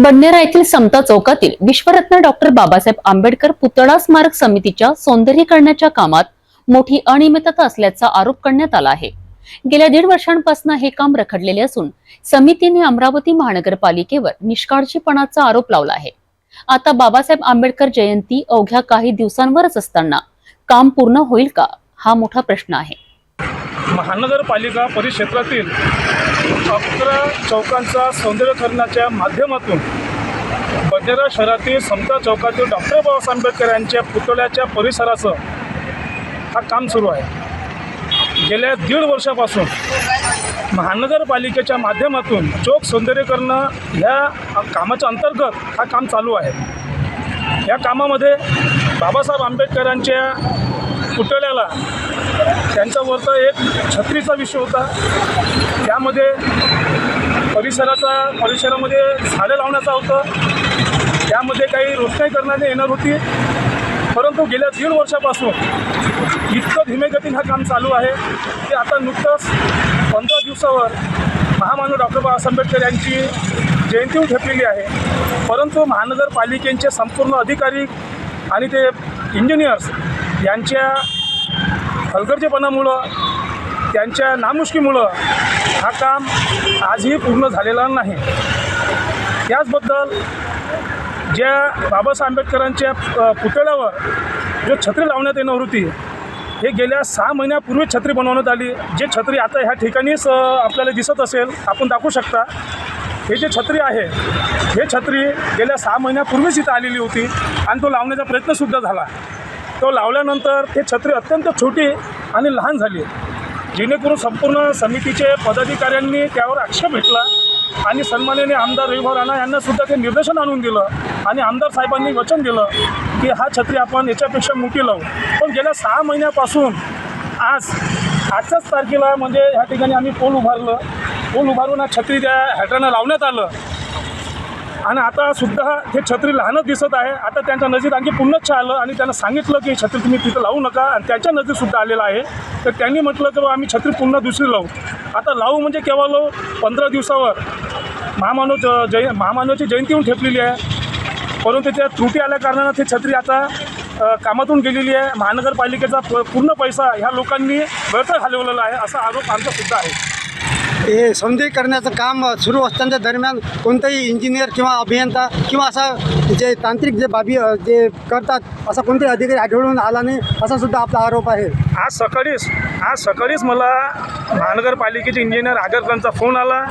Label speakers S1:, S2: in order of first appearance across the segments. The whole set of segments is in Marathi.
S1: बडनेरा येथील समता चौकातील विश्वरत्न डॉक्टर बाबासाहेब आंबेडकर पुतळा स्मारक समितीच्या सौंदर्यीकरणाच्या कामात मोठी अनियमितता असल्याचा आरोप करण्यात आला आहे. गेल्या दीड वर्षांपासून हे काम रखडलेले असून समितीने अमरावती महानगरपालिकेवर निष्काळजीपणाचा आरोप लावला आहे. आता बाबासाहेब आंबेडकर जयंती अवघ्या काही दिवसांवरच असताना काम पूर्ण होईल का? हा मोठा प्रश्न आहे.
S2: महानगरपालिका परिक्षेत्रातील अकरा चौकांचा सौंदर्यकरणाच्या माध्यमातून बंजारा शहरातील समता चौकातील डॉक्टर बाबासाहेब आंबेडकर यांच्या पुतळ्याच्या परिसराचं हा काम सुरू आहे. गेल्या दीड वर्षापासून महानगरपालिकेच्या माध्यमातून चौक सौंदर्यकरण ह्या कामाच्या अंतर्गत हा काम चालू आहे. या कामामध्ये बाबासाहेब आंबेडकरांच्या पुतळ्याला त्यांच्यावरचा एक छत्रीचा विषय होता. त्यामध्ये परिसराचा परिसरामध्ये झाडं लावण्याचं होतं. त्यामध्ये काही रोषणाई करण्यात येणार होती. परंतु गेल्या दीड वर्षापासून इतकं धीमेगतीन हा काम चालू आहे की आता नुकतंच पंधरा दिवसावर महामानव डॉक्टर बाबासाहेब आंबेडकर यांची जयंती ठेपलेली आहे. परंतु महानगरपालिकेचे संपूर्ण अधिकारी आणि ते इंजिनियर्स यांच्या हलगर्जीपणामुळं त्यांच्या नामुष्कीमुळं हा काम आजही पूर्ण झालेला नाही. त्याचबद्दल ज्या बाबासाहेब आंबेडकरांच्या पुतळ्यावर जो छत्री लावण्यात येणार होती हे गेल्या सहा महिन्यापूर्वी छत्री बनवण्यात आली. जे छत्री आता ह्या ठिकाणीच आपल्याला दिसत असेल आपण दाखवू शकता. हे जे छत्री आहे हे छत्री गेल्या सहा महिन्यापूर्वीच इथं आलेली होती आणि तो लावण्याचा प्रयत्नसुद्धा झाला. तो लावल्यानंतर ते छत्री अत्यंत छोटी आणि लहान झाली. जेणेकरून संपूर्ण समितीचे पदाधिकाऱ्यांनी त्यावर आक्षेप घेतला आणि सन्मानाने आमदार रविभाऊ राणा यांना सुद्धा ते निर्देशन आणून दिलं आणि आमदार साहेबांनी वचन दिलं की हा छत्री आपण याच्यापेक्षा मोठी लावू. पण गेल्या सहा महिन्यापासून आज आजच्याच तारखेला म्हणजे ह्या ठिकाणी आम्ही पोल उभारलं. पोल उभारून हा छत्री त्या हॅटरनं लावण्यात आलं. आणि आता सुद्धा हे छत्री लहानच दिसत आहे. आता त्यांच्या नजीक आणखी पुन्हा आलं आणि त्यांना सांगितलं की छत्री तुम्ही तिथं लावू नका. आणि त्यांच्या नजीक सुद्धा आलेलं आहे. तर त्यांनी म्हटलं की बा आम्ही छत्री पुन्हा दुसरी लावू. आता लावू म्हणजे केव्हा लावू पंधरा दिवसावर. महामानव ज- जय महामानवची जयंती येऊन ठेपलेली आहे. परंतु त्या त्रुटी आल्या कारणानं छत्री आता कामातून गेलेली आहे. महानगरपालिकेचा प- पूर्ण पैसा ह्या लोकांनी व्यर्थ घालवलेला आहे असा आरोप आमचा सुद्धा आहे.
S3: हे सौंदर्यीकरणाचं काम सुरू असताना दरम्यान कोणताही इंजिनियर किंवा अभियंता किंवा असा जे तांत्रिक जे बाबी जे करतात असा कोणताही अधिकारी आढळून आला नाही असा सुद्धा आपला आरोप आहे.
S2: आज सकाळीच आज सकाळीच मला महानगरपालिकेचे इंजिनियर आगरकरांचा फोन आला.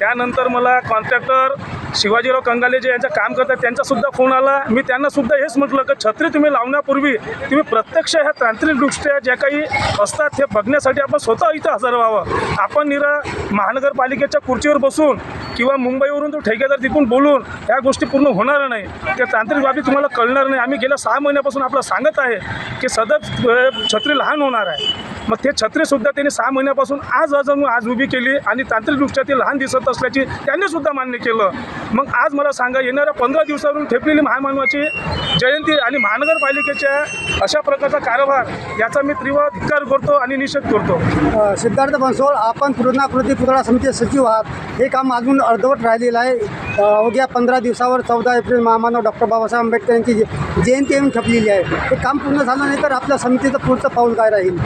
S2: त्यानंतर मला कॉन्ट्रॅक्टर शिवाजीराव कंगाले जे यांचं काम करतात त्यांचासुद्धा फोन आला. मी त्यांना सुद्धा हेच म्हटलं की छत्री तुम्ही लावण्यापूर्वी तुम्ही प्रत्यक्ष ह्या तांत्रिकदृष्ट्या ज्या काही असतात हे बघण्यासाठी आपण स्वतः इथं हजर व्हावं. आपण निरा महानगरपालिकेच्या खुर्चीवर बसून किंवा मुंबईवरून तो ठेकेदार तिथून बोलून ह्या गोष्टी पूर्ण होणार नाही. त्या तांत्रिक बाबी तुम्हाला कळणार नाही. आम्ही गेल्या सहा महिन्यापासून आपलं सांगत आहे की सतत छत्री लहान होणार आहे. मग ते छत्रीसुद्धा त्यांनी सहा महिन्यापासून आज अजून आज उभी केली आणि तांत्रिकदृष्ट्या ती लहान दिसत असल्याची त्यांनी सुद्धा मान्य केलं. मग आज मला सांगा येणाऱ्या पंधरा दिवसावरून ठेपलेली महामानवाची जयंती आणि महानगरपालिकेच्या अशा प्रकारचा कारभार याचा मी तीव्र धिक्कार करतो आणि निषेध करतो.
S3: सिद्धार्थ बनसोड आपण पूर्णाकृती पुतळा समिती सचिव आहात. हे काम अजून अर्धवट राहिलेलं आहे. अवघ्या पंधरा दिवसावर चौदा एप्रिल महामानव डॉक्टर बाबासाहेब आंबेडकर यांची जयंती येऊन ठपलेली आहे. हे काम पूर्ण झालं नाही तर आपल्या समितीचं पुढचं पाऊल काय राहील?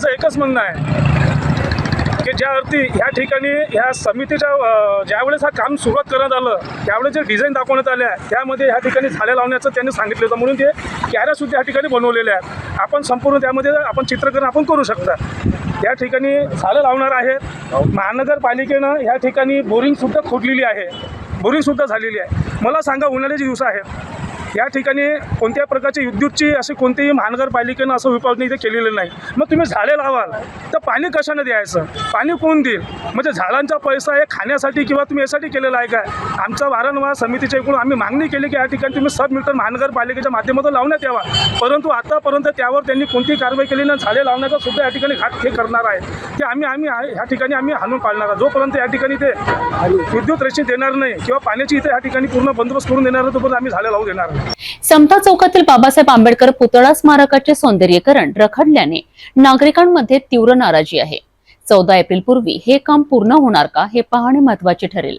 S2: माझं एकच म्हणणं आहे की ज्या अर्थी ह्या ठिकाणी ह्या समितीच्या ज्यावेळेस हा काम सुरुवात करण्यात आलं त्यावेळेस जे डिझाईन दाखवण्यात आल्या त्यामध्ये ह्या ठिकाणी झाड्या लावण्याचं त्यांनी सांगितलं होतं. म्हणून ते कॅऱ्यासुद्धा ह्या ठिकाणी बनवलेल्या आहेत. आपण संपूर्ण त्यामध्ये आपण चित्रकरण आपण करू शकता. या ठिकाणी झाडं लावणार आहेत महानगरपालिकेनं ह्या ठिकाणी बोरिंगसुद्धा खोदलेली आहे. बोरिंगसुद्धा झालेली आहे. मला सांगा उन्हाळ्याचे दिवस आहेत. या ठिकाणी कोणत्याही प्रकारची विद्युतची अशी कोणतीही महानगरपालिकेनं असं विभागणी इथे केलेलं नाही. मग तुम्ही झाडे लावाल तर पाणी कशानं द्यायचं? पाणी कोण देईल? म्हणजे झाडांचा पैसा हे खाण्यासाठी किंवा तुम्ही यासाठी केलेला आहे काय आमचा वारंवार समितीच्या इकडून आम्ही मागणी केली की या ठिकाणी तुम्ही सब मीटर महानगरपालिकेच्या माध्यमातून लावण्यात यावा. परंतु आतापर्यंत त्यावर त्यांनी कोणतीही कारवाई केली नाही. झाडे लावण्याचा सुद्धा या ठिकाणी घाट हे करणार आहे. ते आम्ही आम्ही आहे- ह्या ठिकाणी आम्ही हाणून पाळणार आहोत. जोपर्यंत या ठिकाणी ते विद्युत रेषी देणार नाही किंवा पाण्याची इथे या ठिकाणी पूर्ण बंदोबस्त करून देणार तोपर्यंत आम्ही झाडे लावू देणार नाही.
S1: समता चौकातील बाबासाहेब आंबेडकर पुतळा स्मारकाचे सौंदर्यीकरण रखडल्याने नागरिकांमध्ये तीव्र नाराजी आहे. चौदा एप्रिल पूर्वी हे काम पूर्ण होणार का हे पाहणे महत्त्वाचे ठरेल.